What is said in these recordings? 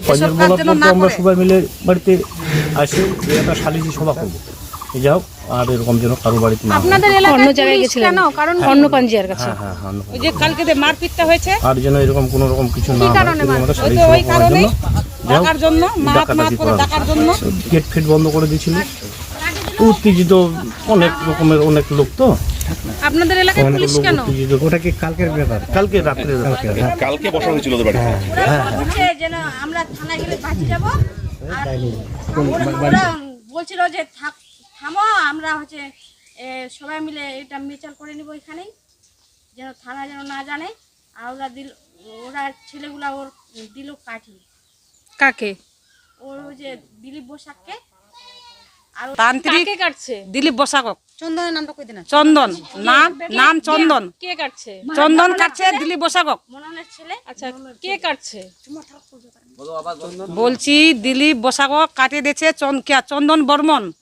আমরা সবাই মিলে বাড়িতে আসে একটা সালিসি সভা করব। হোক আর এরকম যেন কারও বাড়িতে না আপনাদের এলাকায় অন্য জায়গায় গেছিলেন। কেন? কারণ অন্য পাঞ্জিয়ার কাছে। হ্যাঁ হ্যাঁ হ্যাঁ ওই যে কালকে যে মারপিটটা হয়েছে আর যেন এরকম কোনো রকম কিছু না হয় কারণে এরকম ওই যাই ডাকার জন্য মাহাত মাহাত করে ডাকার জন্য। গেট ফেট বন্ধ করে দিয়েছিল। উত্তেজিত অনেক রকমের অনেক লোক তো। আপনাদের এলাকায় পুলিশ কেন ওটা কি কালকের ব্যাপার? কালকে রাত্রে কালকে বসানো হয়েছিল ওদের বাড়িতে। বলছে যেন আমরা থানায় গেলে বাঁচি যাব আর ওরা- ওরা বলছিল যে থাক থামো আমরা হচ্ছে সবাই মিলে এটা মিচাল করে নিব এখানেই যেন থানা যেন না জানে। আর ওরা দিল ওরা ছেলেগুলা ওর দিল কাঠি। কাকে? ওর ওই যে দিলীপ বসাককে। তান্ত্রিক দিলীপ বসাকক। চন্দনের নামটা কই দিন চন্দন নাম নাম চন্দন। কে কাটছে? চন্দন কাটছে দিলীপ বসাকক। মননের ছেলে? আচ্ছা কে কাটছে? বলছি দিলীপ বসাকক কাটে দিয়েছে চন- কে? চন্দন বর্মন।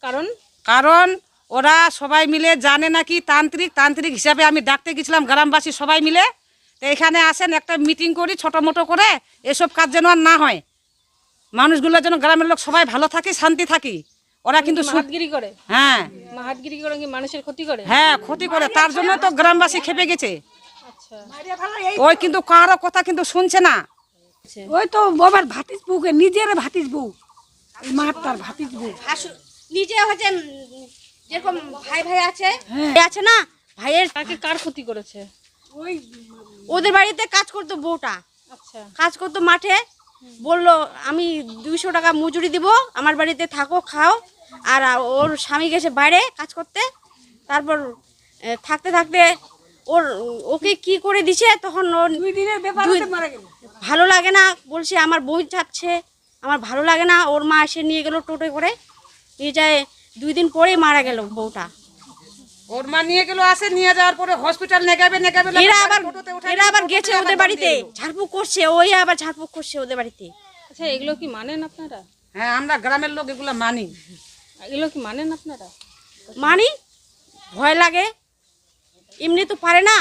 কারণ? কারণ ওরা সবাই মিলে জানে নাকি তান্ত্রিক তান্ত্রিক হিসাবে আমি ডাকতে গেছিলাম গ্রামবাসী সবাই মিলে। তো এখানে আসেন একটা মিটিং করি ছোট মোটো করে এসব কাজ যেন আর না হয়। মানুষগুলো যেন গ্রামের লোক সবাই ভালো থাকি শান্তি থাকি। ওরা কিন্তু করে। হ্যাঁ। মাহাতগিরি করে কি মানুষের ক্ষতি করে? হ্যাঁ ক্ষতি করে। তার জন্য তো গ্রামবাসী খেপে গেছে। আচ্ছা। ওই কিন্তু কারও কথা কিন্তু শুনছে না। ওই তো বাবার ভাতিজ বউকে নিজের ভাতিজ বউ। এই মাতার ভাতিজ বউ। নিজে হচ্ছে যেরকম ভাই ভাই আছে ভাই আছে না? ভাইয়ের কাকে কার ক্ষতি করেছে? ওই ওদের বাড়িতে কাজ করতো বউটা। আচ্ছা। কাজ করতো মাঠে। বলল আমি দুইশো টাকা মজুরি দিব আমার বাড়িতে থাকো খাও। আর ওর স্বামী গেছে বাইরে কাজ করতে। তারপর থাকতে থাকতে ওর ওকে কি করে দিছে তখন ওর দুই দিনের ব্যাপার ভালো লাগে না বলছে আমার বই যাচ্ছে আমার ভালো লাগে না। ওর মা এসে নিয়ে গেল টোটো করে। নিয়ে যায় দুই দিন পরেই মারা গেল বউটা। ওর মা নিয়ে গেল আসে নিয়ে যাওয়ার পরে হসপিটাল নেগাবে নেগাবে এরা আবার এরা আবার গেছে ওদের বাড়িতে। ঝাড়ফুঁক করছে ওই আবার ঝাড়ফুঁক করছে ওদের বাড়িতে। আচ্ছা এগুলো কি মানেন আপনারা? হ্যাঁ আমরা গ্রামের লোক এগুলো মানি। এগুলো কি মানেন আপনারা? মানি? ভয় লাগে। এমনি তো পারে না।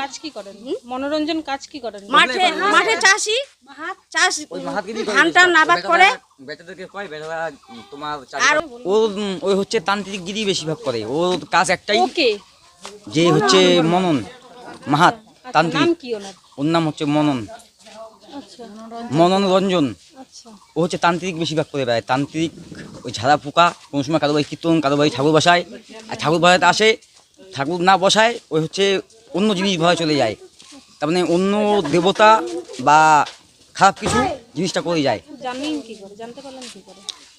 কাজ কি করেন? মনোরঞ্জন কাজ কি করেন? মাঠে মাঠে চাষি? চাষ? ধান টান করে। তোমার ও ওই হচ্ছে তান্ত্রিক গিরি বেশিরভাগ করে। ওর কাজ একটাই। যে হচ্ছে মনন মাহাত নাম তান্ত্রিক। ওর নাম হচ্ছে মনন। আচ্ছা। মনন রঞ্জন। আচ্ছা। ও হচ্ছে তান্ত্রিক বেশিরভাগ করে বেড়ায়। তান্ত্রিক ওই ঝাড়া পোকা কোনো সময় কারও বাড়ি কীর্তন কারও বাড়ি ঠাকুর বসায়। আর ঠাকুর বাড়িতে আসে ঠাকুর না বসায় ওই হচ্ছে অন্য জিনিস ভয় চলে যায়। তার মানে অন্য দেবতা বা খারাপ কিছু জিনিসটা করে যায়।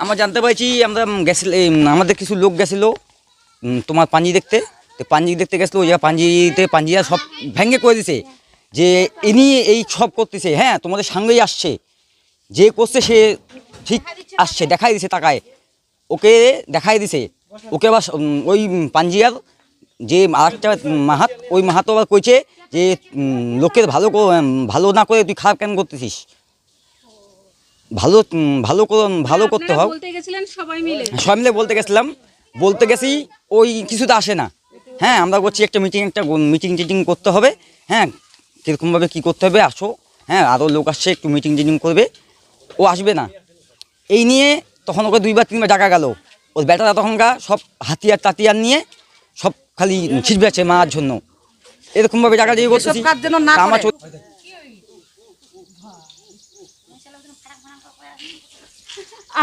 আমরা জানতে পারছি আমরা গেছিল আমাদের কিছু লোক গেছিল তোমার পাঞ্জি দেখতে। তো পাঞ্জি দেখতে গেছিল ওই পাঞ্জিতে পাঞ্জিরা সব ভেঙে করে দিছে। যে ইনি এই সব করতেছে হ্যাঁ তোমাদের সঙ্গেই আসছে। যে করছে সে ঠিক আসছে দেখাই দিছে তাকায়। ওকে দেখাই দিছে। ওকে আবার ওই পাঞ্জিয়ার যে আরেকটা মাহাত ওই মাহাতো আবার কইছে যে লোকের ভালো ভালো না করে তুই খারাপ কেন করতেছিস? ভালো ভালো কর- ভালো করতে হবে সবাই মিলে। বলতে গেছিলাম। বলতে গেছি ওই কিছুতে আসে না। হ্যাঁ আমরা করছি একটা মিটিং একটা মিটিং টিটিং করতে হবে। হ্যাঁ কীরকমভাবে কী করতে হবে আসো। হ্যাঁ আরও লোক আসছে একটু মিটিং টিটিং করবে। ও আসবে না। এই নিয়ে তখন ওকে দুইবার তিনবার ডাকা গেল। ওর বেটারা তখনকার সব হাতিয়ার টাতিয়ার নিয়ে খালি ছিটবে আছে মারার জন্য। এরকমভাবে টাকা দিয়ে করতেছি আমার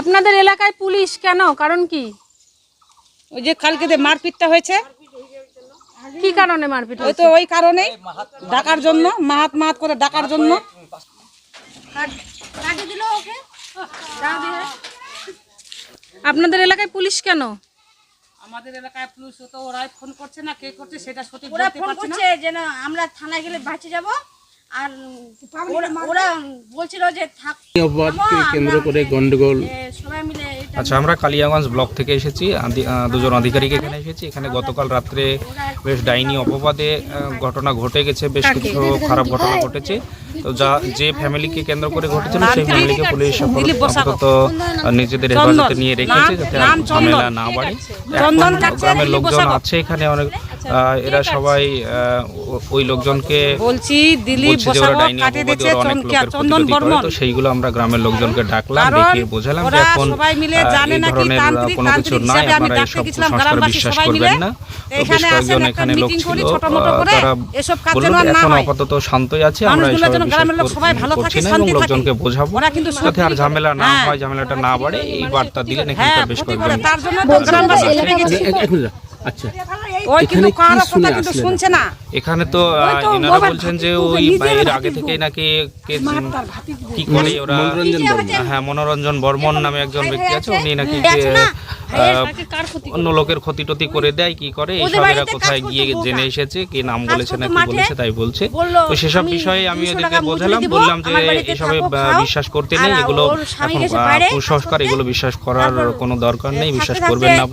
আপনাদের এলাকায় পুলিশ কেন? কারণ কি? ওই যে কালকে যে মারপিটটা হয়েছে কি কারণে মারপিট ওই তো ওই কারণেই ডাকার জন্য মাহাত মাহাত করে ডাকার জন্য। কাটে দিল ওকে দাও দিয়ে আপনাদের এলাকায় পুলিশ কেন? আমাদের এলাকায় পুলিশ তো ওরাই ফোন করছে না কে করছে সেটা সঠিক ওরা বলতে ফোন পারছি না। করছে যেন আমরা থানায় গেলে বাঁচে যাব। আর ওরা- বলছিল যে থাক কেন্দ্র করে গন্ডগোল সবাই মিলে আচ্ছা আমরা কালিয়াগঞ্জ ব্লক থেকে এসেছি। দুজন আধিকারিক এখানে এসেছি। এখানে গতকাল রাত্রে বেশ ডাইনি অপবাদে ঘটনা ঘটে গেছে বেশ কিছু খারাপ ঘটনা ঘটেছে। তো যা যে ফ্যামিলিকে কেন্দ্র করে ঘটেছিল সেই ফ্যামিলিকে পুলিশ অন্তত আপাতত নিজেদের হেফাজতে নিয়ে রেখেছে যাতে ঝামেলা না বাড়ে। গ্রামের লোকজন আছে এখানে অনেক এরা সবাই আহ, ওই লোকজনকে বলছি দিলীপ চন্দন বর্মন তো সেইগুলো আমরা গ্রামের লোকজনকে ডাকলাম দেখিয়ে বোঝালাম যে এখন সবাই মিলে জানে এই নাকি ধরনের তান্ত্রিক কোনো কিছু তান্ত্রিক হিসাবে আমি আপনারা ডাকতে গেছিলাম গ্রামবাসী বিশ্বাস সবাই মিলে। না। বেশ এখানে আসেন একটা মিটিং করি ছোট মোটো করে তারা এসব কাজ যেন না এখন হয়। আপাতত শান্তই আছে আমরা এসব গ্রামের লোক সবাই ভালো থাকে, শান্তি থাকে। লোকজনকে বোঝাবো ওরা কিন্তু যাতে আর ঝামেলা না হ্যাঁ। হয় ঝামেলাটা না বাড়ে এই বার্তা দিলেন হ্যাঁ এখানকার বেশ ক্ষতি কয়েকজন। তার জন্য তো গ্রামবাসী আচ্ছা ওই কিন্তু কারও কথা কিন্তু শুনছে না? এখানে তো এনারা বলছেন যে ওই এর আগে। থেকেই নাকি কে- কি করে ওরা হ্যাঁ মনোরঞ্জন বর্মন নামে একজন ব্যক্তি আছে উনি নাকি যে অন্য লোকের ক্ষতি টতি করে দেয় কি করে? ওদের এইসব এরা কোথায় গিয়ে জেনে এসেছে কি নাম বলেছে করতো নাকি বলেছে তাই বলছে। তো সেসব বিষয়ে আমি 200 ওদেরকে বোঝালাম বললাম যে এসবে। বিশ্বাস করতে নেই এগুলো এখন কুসংস্কার এগুলো বিশ্বাস করার কোনো দরকার নেই বিশ্বাস করবেন না আপনারা